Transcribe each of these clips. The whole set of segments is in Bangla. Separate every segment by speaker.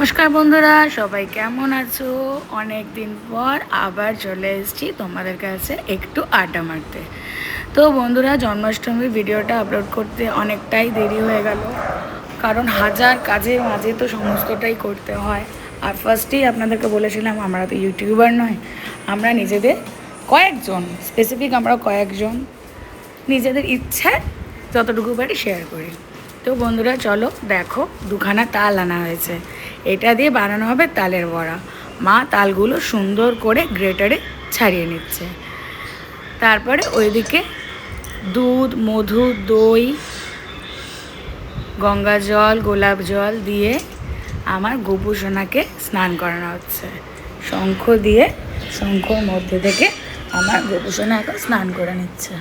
Speaker 1: নমস্কার বন্ধুরা, সবাই কেমন আছো? অনেক দিন পর আবার চলে এসেছি তোমাদের কাছে একটু আড্ডা মারতে। তো বন্ধুরা, জন্মাষ্টমীর ভিডিওটা আপলোড করতে অনেকটাই দেরি হয়ে গেল। কারণ হাজার কাজের মাঝে তো সমস্তটাই করতে হয়। আর ফার্স্টেই আপনাদেরকে বলেছিলাম, আমরা তো ইউটিউবার নয়। আমরা নিজেদের কয়েকজন স্পেসিফিক আমরা কয়েকজন নিজেদের ইচ্ছায় যতটুকু পারি শেয়ার করি। তো বন্ধুরা, চলো দেখো, দুখানা তাল আনা হয়েছে। এটা দিয়ে বানানো হবে তালের বড়া। মা তালগুলো সুন্দর করে গ্রেটারে ছাড়িয়ে নিচ্ছে। তারপরে ওইদিকে দুধ, মধু, দই, গঙ্গা জল, গোলাপ জল দিয়ে আমার গোপু সোনাকে স্নান করানো হচ্ছে। শঙ্খ দিয়ে, শঙ্খর মধ্যে থেকে আমার গোপু সোনা এখন স্নান করে নিচ্ছে।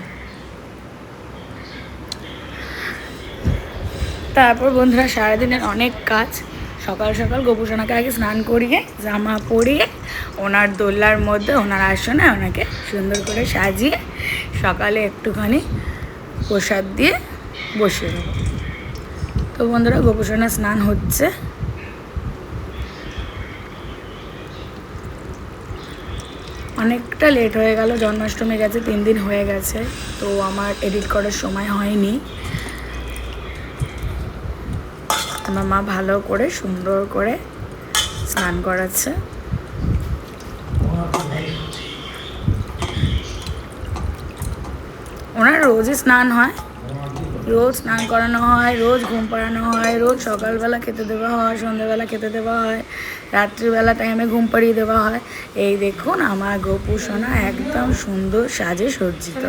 Speaker 1: তারপর বন্ধুরা সারাদিনের অনেক কাজ সকাল সকাল গোপুসোনাকে আগে স্নান করিয়ে, জামা পরিয়ে, ওনার দোল্লার মধ্যে, ওনার আসনে ওনাকে সুন্দর করে সাজিয়ে, সকালে একটুখানি প্রসাদ দিয়ে বসিয়ে দেবো। তো বন্ধুরা গোপুসোনা স্নান হচ্ছে। অনেকটা লেট হয়ে গেল, জন্মাষ্টমী গেছে, তিন দিন হয়ে গেছে, তো আমার এডিট করার সময় হয়নি। আমার মা ভালো করে, সুন্দর করে স্নান করাচ্ছে। ওনার রোজই স্নান হয়। রোজ স্নান করানো হয়, রোজ ঘুম পাড়ানো হয়, রোজ সকালবেলা খেতে দেওয়া হয়, সন্ধ্যেবেলা খেতে দেওয়া হয়, রাত্রিবেলা টাইমে ঘুম পাড়িয়ে দেওয়া হয়। এই দেখুন, আমার গোপু সোনা একদম সুন্দর সাজে সজ্জিত।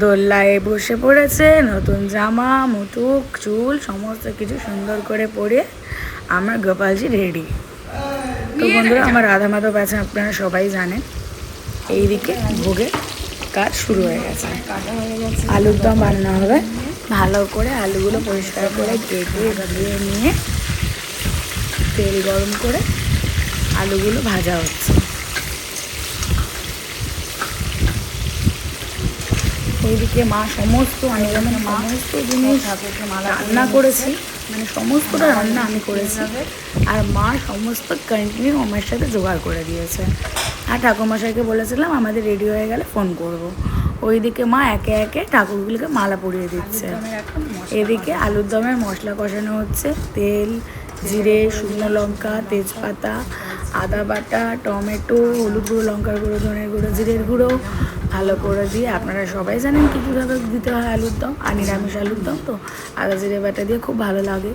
Speaker 1: দোল্লায় বসে পড়েছে নতুন জামা মুটুক চুল সমস্ত কিছু সুন্দর করে পরে আমার গোপালজি রেডি তো বন্ধুরা আমার রাধা মাধব আছে আপনারা সবাই জানেন। এইদিকে ভোগের কাজ শুরু হয়ে গেছে। আলুর দম বানানো হবে। ভালো করে আলুগুলো পরিষ্কার করে কেটে ধুয়ে নিয়ে তেল গরম করে আলুগুলো ভাজা হচ্ছে। ওইদিকে মা সমস্ত আমি যেমন সমস্ত জিনিস রান্না করেছি মানে সমস্তটা রান্না আমি করেছি। আর মা সমস্ত কন্টিনিউ আমার সাথে জোগাড় করে দিয়েছে। আর ঠাকুরমশাইকে বলেছিলাম, আমাদের রেডি হয়ে গেলে ফোন করব। ওইদিকে মা একে একে ঠাকুরগুলিকে মালা পরিয়ে দিচ্ছে। এদিকে আলুর দমের মশলা কষানো হচ্ছে। তেল, জিরে, শুকনো লঙ্কা, তেজপাতা, আদা বাটা, টমেটো, হলুদ গুঁড়ো, লঙ্কার গুঁড়ো, ধনের গুঁড়ো, জিরের গুঁড়ো ভালো করে দিয়ে আপনারা সবাই জানেন কী কীভাবে দিতে হয় আলুর দম? আর নিরামিষ আলুর দম তো? আদা জিরে বাটা দিয়ে খুব ভালো লাগে।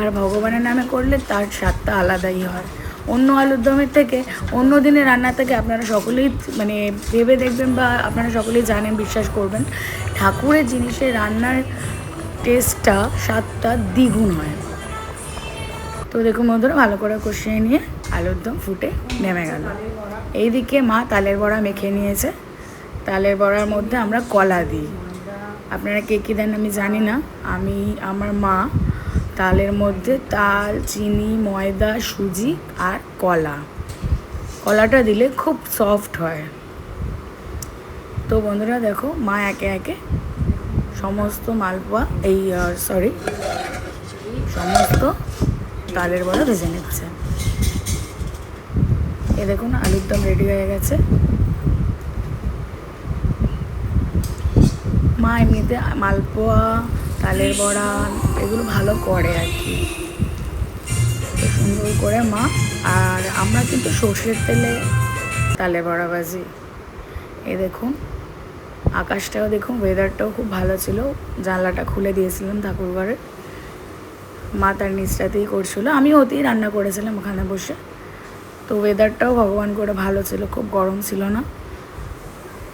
Speaker 1: আর ভগবানের নামে করলে তার স্বাদটা আলাদাই হয়। অন্য আলুর দমের থেকে, অন্য দিনের রান্না থেকে আপনারা সকলেই মানে ভেবে দেখবেন বা আপনারা সকলেই জানেন, বিশ্বাস করবেন, ঠাকুরের জিনিসের রান্নার টেস্টটা, স্বাদটা দ্বিগুণ হয়। তো দেখুন বন্ধুরা, ভালো করে কষিয়ে নিয়ে আলুর দম ফুটে নেমে গেল। এইদিকে মা তালের বড়া মেখে নিয়েছে। তালের বড়ার মধ্যে আমরা কলা দিই। আপনারা কে কী দেন আমি জানি না। আমি, আমার মা, তালের মধ্যে তাল, চিনি, ময়দা, সুজি আর কলা। কলাটা দিলে খুব সফট হয়। তো বন্ধুরা দেখো, মা একে একে সমস্ত মালপোয়া এই সরি সমস্ত তালের বড়া ভেজে নিচ্ছে। এ দেখুন আলুর দম রেডি হয়ে গেছে। মা এমনিতে মালপোয়া, তালের বড়া এগুলো ভালো করে আর কি। সুন্দর করে মা। আর আমরা কিন্তু সর্ষের তেলে তালের বড়া বাজি এ দেখুন, আকাশটাও দেখুন ওয়েদারটাও খুব ভালো ছিল। জানলাটা খুলে দিয়েছিলাম ঠাকুরঘরের মা তার নিচটাতেই করছিল। আমি ওতেই রান্না করেছিলাম ওখানে বসে। তো ওয়েদারটাও ভগবান করে ভালো ছিল, খুব গরম ছিল না।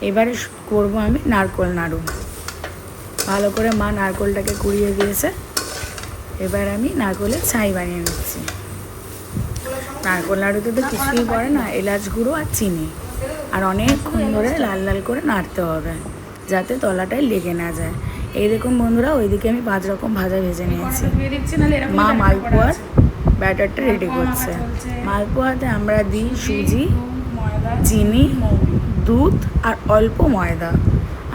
Speaker 1: এবারে করব আমি নারকোল নাড়ু। ভালো করে মা নারকোলটাকে কুড়িয়ে দিয়েছে। এবার আমি নারকোলের ছাই বানিয়ে নিচ্ছি। নারকোল নাড়ুতে তো কিছুই পড়ে না, এলাচ গুঁড়ো আর চিনি। আর অনেকক্ষণ ধরে লাল লাল করে নাড়তে হবে, যাতে তলাটায় লেগে না যায়। এই দেখুন বন্ধুরা, ওইদিকে আমি পাঁচ রকম ভাজা ভেজে নিয়েছি। মা মালপোয়ার ব্যাটারটা রেডি করছে। মালপোয়াতে আমরা দিই সুজি, চিনি, দুধ আর অল্প ময়দা।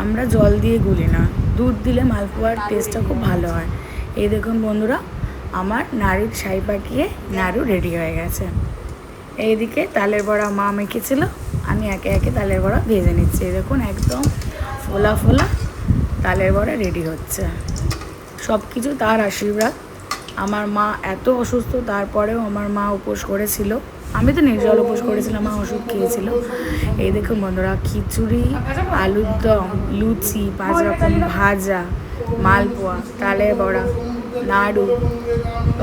Speaker 1: আমরা জল দিয়ে গুলি না। দুধ দিলে মালপোয়ার টেস্টটা খুব ভালো হয়। এই দেখুন বন্ধুরা, আমার নাড়ুর ছাই পাকিয়ে নাড়ু রেডি হয়ে গেছে। এইদিকে তালের বড়া মা মেখেছিল, আমি একে একে তালের বড়া ভেজে নিচ্ছি। দেখুন একদম ফোলা ফোলা তালের বড়া রেডি হচ্ছে। সব কিছু তার আশীর্বাদ। আমার মা এত অসুস্থ, তারপরেও আমার মা উপোস করেছিল। আমি তো নির্জল উপোস করেছিলাম, মা ওষুধ খেয়েছিল। এই দেখুন বন্ধুরা, খিচুড়ি, আলুর দম, লুচি পাঁচ রকম ভাজা, মালপোয়া, তালের বড়া, নাড়ু।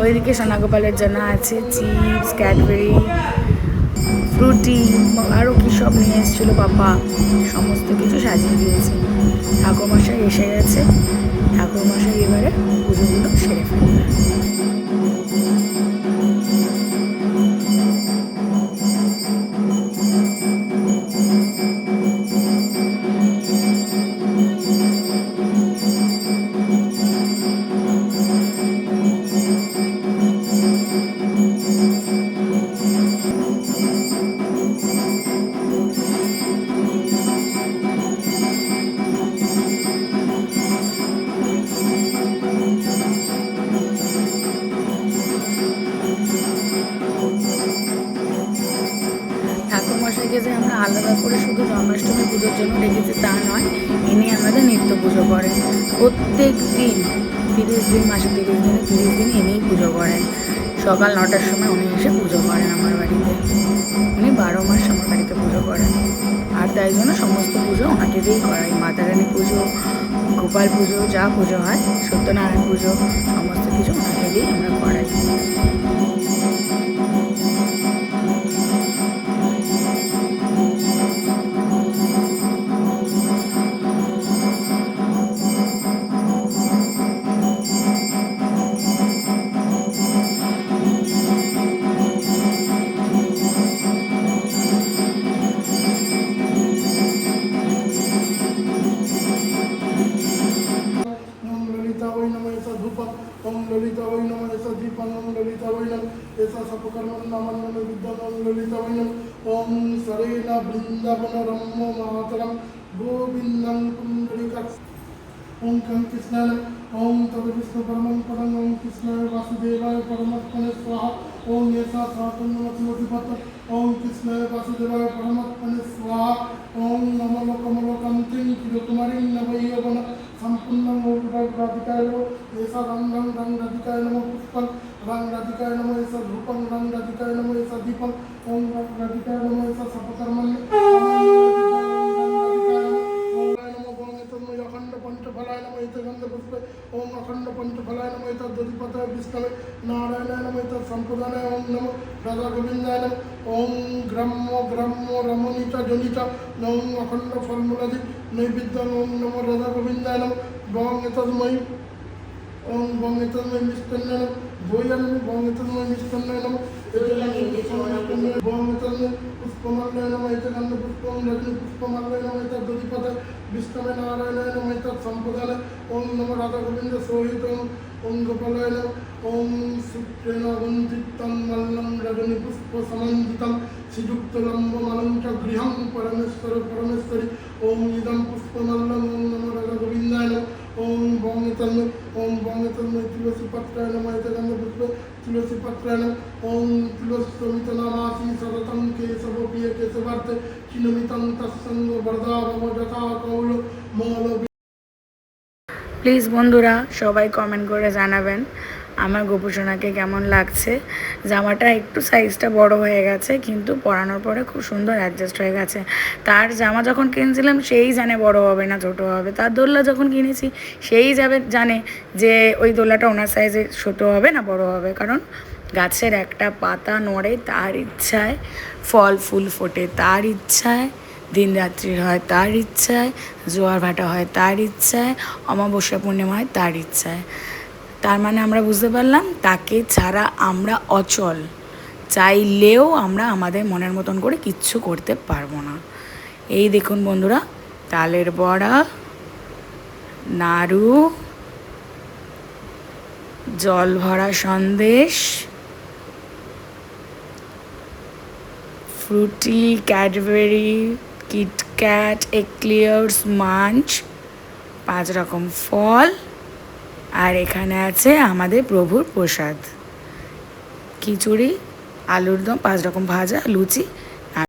Speaker 1: ওইদিকে সোনাগোপালের জন্য আছে চিপস, ক্যাডবেরি, ফ্রুটি আরও কী সব নিয়ে এসেছিল বাবা সমস্ত কিছু সাজিয়ে দিয়েছে। ঠাকুরমশাই এসে গেছে। ঠাকুরমশাই এবারে পুজোগুলো সেরে ফেলবে। ঠাকুরমশাইকে যে আমরা আলাদা করে শুধু জন্মাষ্টমী পুজোর জন্য রেখেছি তা নয়, ইনি আমাদের নিত্য পুজো করেন। প্রত্যেক দিন, তিরিশ দিন, মাসে তিরিশ দিনে তিরিশ দিন ইনিই পুজো করেন। সকাল নটার সময় উনি এসে পুজো করেন আমার বাড়িতে। উনি বারো মাস আমার বাড়িতে পুজো করেন। আর তাই জন্য সমস্ত পুজো ওনাকে দিয়েই করাই মাতা রানী পুজো, গোপাল পুজো, যা পুজো হয়, সত্যনারায়ণ পুজো, সমস্ত কিছু ওনাকে দিয়েই আমরা করাই।
Speaker 2: দীপ ওম ললিতা ওই নম এসা সপকর্ম নামান্য বিদ্যান ওম ললিতা ওই নম ওম সরেণ বৃন্দাবন রম্য মাতরম গোবিন্দং পুণ্ডরিকাক্ষ ওম কং কৃষ্ণায় ওম তবে বিষ্ণু পরমং পরম ওম কৃষ্ণায় বাসুদেবায় পরমাত্মনে স্বাহা। ওম এসা সাতন্নমতিপত ওম কৃষ্ণায় বাসুদেবায় পরমাত্মনে স্বাহা। ওম নমঃ নমঃ রং রাধিকায় নমঃ নমঃ এসা ধূপং রং রাধিকায় নমঃ এসা দীপং ওম রং রাধিকায় নমঃ এসা সপকর্মণ্য নম ওম অখণ্ড পঞ্চফলায় নম এত দধিপতায় বিষ্ণবে নারায়ণায় নম এত সম্প্রদানায় ওম নম রাধা গোবিন্দায় নম ওম গ্রাম্য গ্রাম্য রমণিতা জনিতা ওম অখণ্ড ফলমূলাদি নৈবেদ্য ওম নম রাধা গোবিন্দায় নম বং এতন্ময়ী ওম বং এতন্ময় মিষ্টান্ন নম। বৈয়ান্ন বং এতন্ময় মিষ্টান্ন নম। বং এতন্ময় পুষ্পমাল্যয় নম। এতগন্ধ পুষ্পম রজনী পুষ্পমাল্যয় নম। এত দধিপতায় বিষ্ণবে নারায়ণায় নম। এতৎ সম্প্রদায় ওম নম রাধা গোবিন্দ সহিত ওম গোপালায় নম। ওম শুক্রেণ গুন্দিতম মল্লম রজনী পুষ্প সমন্বিতম শ্রীযুক্তলম্ব মালং চ গৃহং পরমেশ্বর পরমেশ্বরী। ওম ইদম পুষ্পমল্লম ওম নম রাধা গোবিন্দায় নম। ওম বঙ্গতন্ম ওম বঙ্গতন্ম তুলসী পত্রায় নম এতগন্ধ পুষ্প, তুলসী পত্রায় নম ওম তুলসমিত নামাসি সততম কেশব প্রিয় কেশবার্থ চিনমিতং তৎসঙ্গ বরদা ভব যথা কৌল মল
Speaker 1: প্লিজ বন্ধুরা, সবাই কমেন্ট করে জানাবেন। আমার গোপুসোনাকে কেমন লাগছে? জামাটা একটু সাইজটা বড় হয়ে গেছে, কিন্তু পরানোর পরে খুব সুন্দর অ্যাডজাস্ট হয়ে গেছে। তার জামা যখন কিনছিলাম, সেই জানে বড় হবে না, ছোট হবে। তার দোল্লা যখন কিনেছি, সেই যাবে জানে যে ওই দোল্লাটা ওনার সাইজে ছোট হবে না বড় হবে। কারণ গাছের একটা পাতা নড়ে, তার ইচ্ছায় ফল ফুল ফোটে, তার ইচ্ছায় দিন রাত্রির হয়, তার ইচ্ছায় জোয়ার ভাটা হয়, তার ইচ্ছায় অমাবস্যা পূর্ণিমা হয়, তার ইচ্ছায়। তার মানে আমরা বুঝতে পারলাম, তাকে ছাড়া আমরা অচল। চাইলেও আমরা আমাদের মনের মতন করে কিচ্ছু করতে পারব না। এই দেখুন বন্ধুরা, তালের বড়া, নাড়ু, জল ভরা sandesh, Frooti, Cadbury, KitKat Eclairs Munch, পাঁচ রকম ফল। আর এখানে আছে আমাদের প্রভুর প্রসাদ। খিচুড়ি আলুর দম পাঁচ রকম ভাজা লুচি